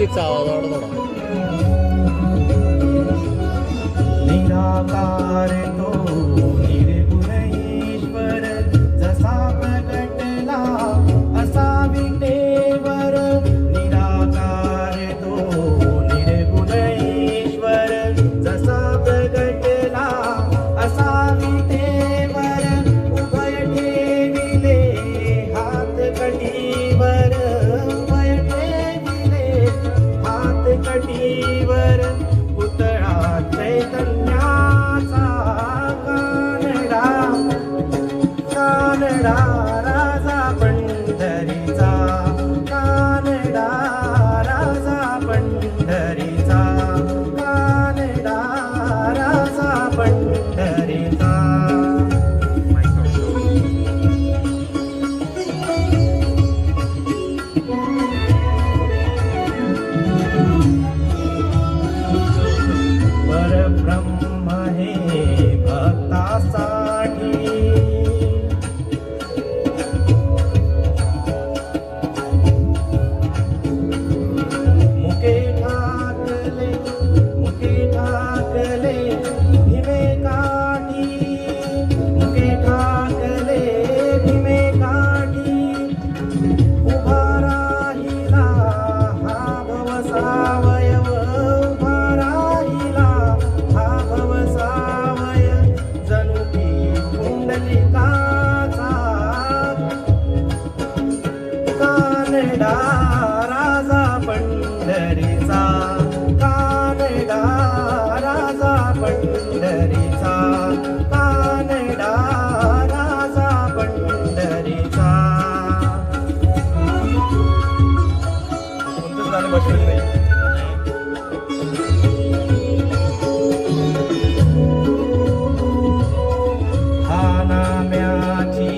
Six ആവാതോടെ Kannada राजा पंढरीचा. कानडा राजा पंढरीचा. कानडा राजा पंढरीचा. कोणतं गाणं बसलं नाही? हा नाम्याची